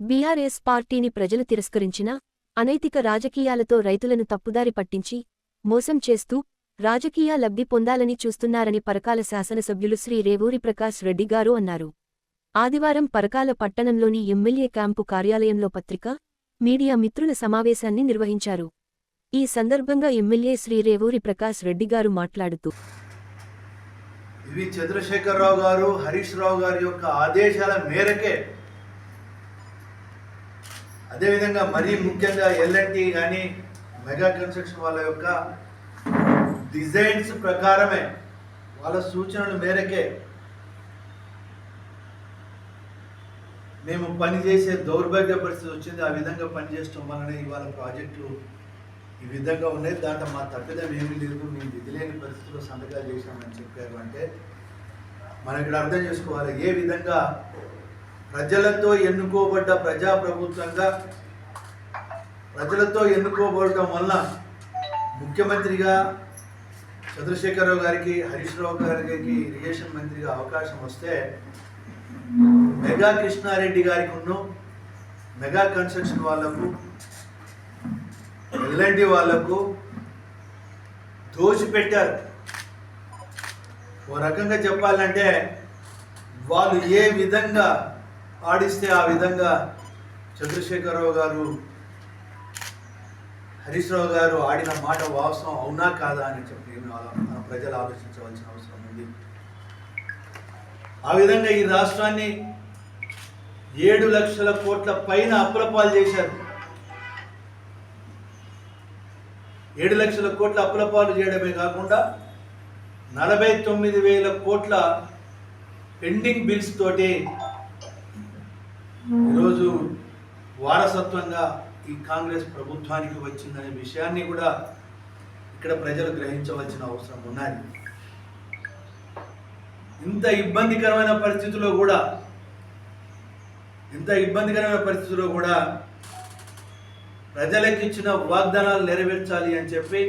BRS పార్టీని ప్రజలు తిరస్కరించినా అనైతిక రాజకీయాలతో రైతులను తప్పుదారి పట్టించి మోసం చేస్తూ రాజకీయ లబ్ధి పొందాలని చూస్తున్నారని పరకాల శాసనసభ్యులు శ్రీ రేవూరి ప్రకాష్ రెడ్డి గారు అన్నారు. ఆదివారం పరకాల పట్టణంలోని ఎమ్మెల్యే క్యాంపు కార్యాలయంలో పత్రిక మీడియా మిత్రుల సమావేశాన్ని నిర్వహించారు. ఈ సందర్భంగా ఎమ్మెల్యే శ్రీ రేవూరి ప్రకాష్ రెడ్డి గారు మాట్లాడుతూ ఇవి చంద్రశేఖరరావు గారు హరీష్ రావు గారి యొక్క ఆదేశాల మేరకే అదేవిధంగా మరీ ముఖ్యంగా ఎల్ఎన్టీ కానీ మెగా కన్స్ట్రక్షన్ వాళ్ళ యొక్క డిజైన్స్ ప్రకారమే వాళ్ళ సూచనల మేరకే మేము పనిచేసే దౌర్భాగ్య పరిస్థితి వచ్చింది. ఆ విధంగా పనిచేయడం వలన ఇవాళ ప్రాజెక్టులు ఈ విధంగా ఉన్నాయి. దాంట్లో మా తప్పిదం ఏమీ లేదు. మేము విధి లేని పరిస్థితుల్లో సంతకాలు చేశామని చెప్పారు అంటే మనం ఇక్కడ అర్థం చేసుకోవాలి. ఏ విధంగా ప్రజలతో ఎన్నుకోబడ్డ ప్రజాప్రభుత్వంగా ప్రజలతో ఎన్నుకోబడటం వల్ల ముఖ్యమంత్రిగా చంద్రశేఖరరావు గారికి హరీష్ రావు గారికి ఇరిగేషన్ మంత్రిగా అవకాశం వస్తే మెగా కృష్ణారెడ్డి గారికి ఉన్న మెగా కన్స్ట్రక్షన్ వాళ్ళకు ఎల్ఎండి వాళ్ళకు దోచిపెట్టారు ఓ రకంగా చెప్పాలంటే వాళ్ళు ఏ విధంగా ఆడిస్తే ఆ విధంగా చంద్రశేఖరరావు గారు హరీష్ రావు గారు ఆడిన మాట వాస్తవం అవునా కాదా అని చెప్పి మన ప్రజలు ఆలోచించవలసిన అవసరం ఉంది. ఆ విధంగా ఈ రాష్ట్రాన్ని ఏడు లక్షల కోట్ల పైన అప్పులపాలు చేశారు. ఏడు లక్షల కోట్ల అప్పులపాలు చేయడమే కాకుండా నలభై తొమ్మిది వేల కోట్ల పెండింగ్ బిల్స్ తోటి ఈరోజు వారసత్వంగా ఈ కాంగ్రెస్ ప్రభుత్వానికి వచ్చిందనే విషయాన్ని కూడా ఇక్కడ ప్రజలు గ్రహించవలసిన అవసరం ఉన్నది. ఇంత ఇబ్బందికరమైన పరిస్థితుల్లో కూడా ఇంత ఇబ్బందికరమైన పరిస్థితుల్లో కూడా ప్రజలకు ఇచ్చిన వాగ్దానాలు నెరవేర్చాలి అని చెప్పి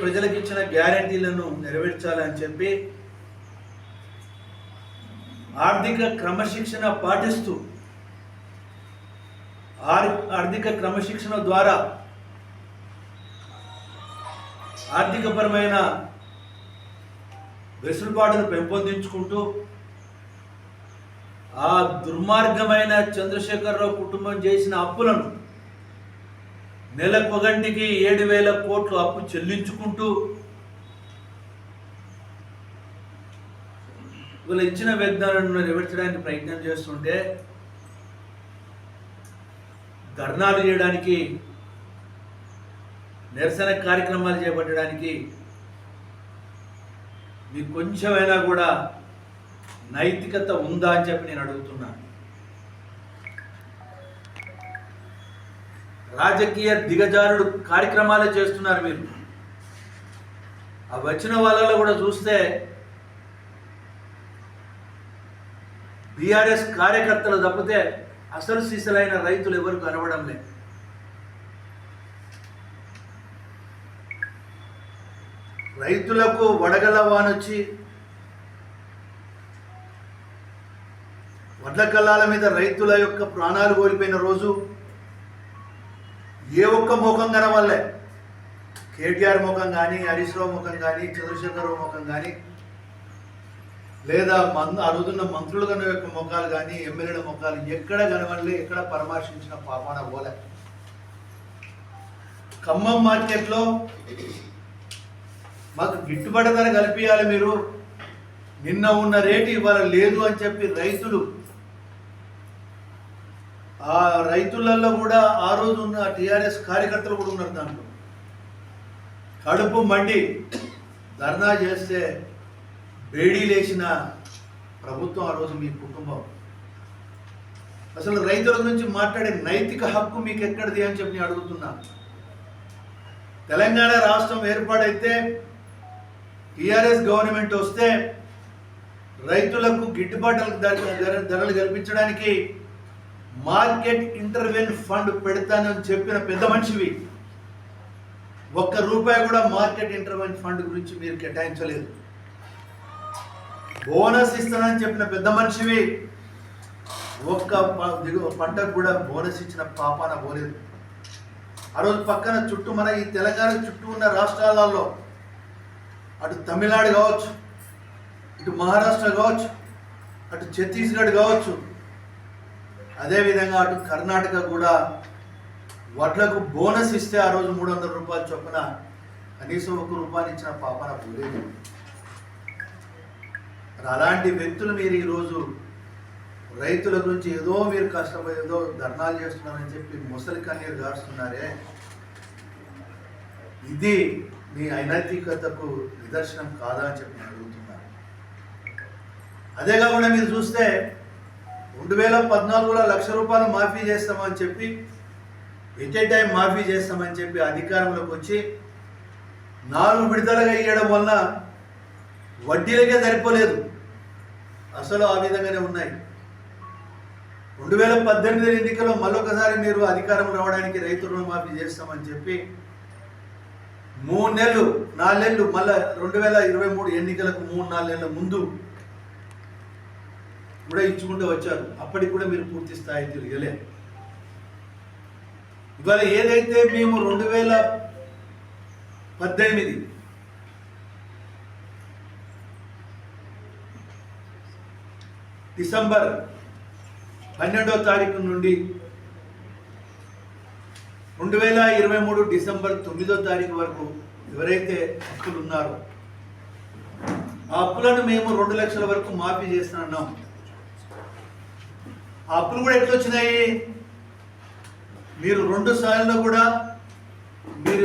ప్రజలకు ఇచ్చిన గ్యారంటీలను నెరవేర్చాలి అని చెప్పి ఆర్థిక క్రమశిక్షణ పాటిస్తూ ఆర్- ఆర్థిక క్రమశిక్షణ ద్వారా ఆర్థికపరమైన వెసులుబాటును పెంపొందించుకుంటూ ఆ దుర్మార్గమైన చంద్రశేఖరరావు కుటుంబం చేసిన అప్పులను నెలకొగంటికి ఏడు వేల కోట్లు అప్పు చెల్లించుకుంటూ వీళ్ళు ఇచ్చిన వేతనాలను నెరవేర్చడానికి ప్రయత్నం చేస్తుంటే ధర్నాలు చేయడానికి నిరసన కార్యక్రమాలు చేపట్టడానికి మీకు కొంచెమైనా కూడా నైతికత ఉందా అని చెప్పి నేను అడుగుతున్నాను. రాజకీయ దిగజారుడు కార్యక్రమాలు చేస్తున్నారు మీరు. ఆ వచ్చిన వాళ్ళలో కూడా చూస్తే బీఆర్ఎస్ కార్యకర్తలు తప్పితే అసలు సీసలైన రైతులు ఎవరు కనబడం లేదు. రైతులకు వడగల వానొచ్చి వడ్లకల్లాల మీద రైతుల యొక్క ప్రాణాలు కోల్పోయిన రోజు ఏ ఒక్క ముఖం కనవల్లే కేటీఆర్ ముఖం కానీ హరీశ్రావు ముఖం కానీ చంద్రశేఖరరావు ముఖం కానీ లేదా మన్ అరుగుతున్న మంత్రులు కన్నా యొక్క ముఖాలు కానీ ఎమ్మెల్యేల ముఖాలు ఎక్కడ కనవల్లే ఎక్కడ పరామర్శించిన పాపాన పోలే. ఖమ్మం మార్కెట్లో మాకు గిట్టుబడి ధర కల్పించాలి మీరు. నిన్న ఉన్న రేటు ఇవాళ లేదు అని చెప్పి రైతులు ఆ రైతులలో కూడా ఆ రోజు ఉన్న టీఆర్ఎస్ కార్యకర్తలు కూడా ఉన్నారు దాంట్లో. కడుపు మండి ధర్నా చేస్తే వేడి లేచిన ప్రభుత్వం ఆ రోజు మీ కుటుంబం. అసలు రైతుల గురించి మాట్లాడే నైతిక హక్కు మీకు ఎక్కడిది అని చెప్పి నేను అడుగుతున్నాను తెలంగాణ రాష్ట్రం ఏర్పాడైతే టీఆర్ఎస్ గవర్నమెంట్ వస్తే రైతులకు గిట్టుబాటు ధరలు కల్పించడానికి మార్కెట్ ఇంటర్వెన్ ఫండ్ పెడతానని చెప్పిన పెద్ద మనిషివి. ఒక్క రూపాయి కూడా మార్కెట్ ఇంటర్వెన్ ఫండ్ గురించి మీరు కేటాయించలేదు. బోనస్ ఇస్తానని చెప్పిన పెద్ద మనిషివి. ఒక్క పంటకు కూడా బోనస్ ఇచ్చిన పాపాన పోలేదు. ఆ రోజు పక్కన చుట్టూ మన ఈ తెలంగాణ చుట్టూ ఉన్న రాష్ట్రాలలో అటు తమిళనాడు కావచ్చు ఇటు మహారాష్ట్ర కావచ్చు అటు ఛత్తీస్గఢ్ కావచ్చు అదేవిధంగా అటు కర్ణాటక కూడా వడ్లకు బోనస్ ఇస్తే ఆ రోజు మూడు వందల రూపాయలు చొప్పున కనీసం ఒక రూపాయలు ఇచ్చిన పాపన పోలేదు. అలాంటి వ్యక్తులు మీరు ఈరోజు రైతుల గురించి ఏదో మీరు కష్టపడి ఏదో ధర్నాలు చేస్తున్నారని చెప్పి ముసలి కన్నీరు గారుస్తున్నారే? ఇది మీ అనైతికతకు నిదర్శనం కాదా అని చెప్పి నేను అడుగుతున్నాను అదే కాకుండా మీరు చూస్తే రెండు వేల పద్నాలుగులో లక్ష రూపాయలు మాఫీ చేస్తామని చెప్పి ఎట్ ఏ టైం మాఫీ చేస్తామని చెప్పి అధికారంలోకి వచ్చి నాలుగు విడుదలగా ఇవ్వడం వల్ల వడ్డీలకే సరిపోలేదు. అసలు ఆ విధంగానే ఉన్నాయి. రెండు వేల పద్దెనిమిది ఎన్నికల్లో మరొకసారి మీరు అధికారం రావడానికి రైతు రుణమాఫీ చేస్తామని చెప్పి మూడు నెలలు నాలుగేళ్ళు మళ్ళీ మళ్ళా రెండు వేల ఇరవై మూడు ఎన్నికలకు మూడు నాలుగు నెలల ముందు కూడా ఇచ్చుకుంటూ వచ్చారు. అప్పటికి కూడా మీరు పూర్తి స్థాయి తిరగలే. ఇవాళ ఏదైతే మేము రెండు వేల పద్దెనిమిది డిసెంబర్ పన్నెండో తారీఖు నుండి రెండు వేల ఇరవై మూడు డిసెంబర్ తొమ్మిదో తారీఖు వరకు ఎవరైతే అప్పులు ఉన్నారో ఆ అప్పులను మేము రెండు లక్షల వరకు మాఫీ చేస్తున్నాం ఆ అప్పులు కూడా ఎట్లొచ్చినాయి మీరు రెండు సార్లు కూడా మీరు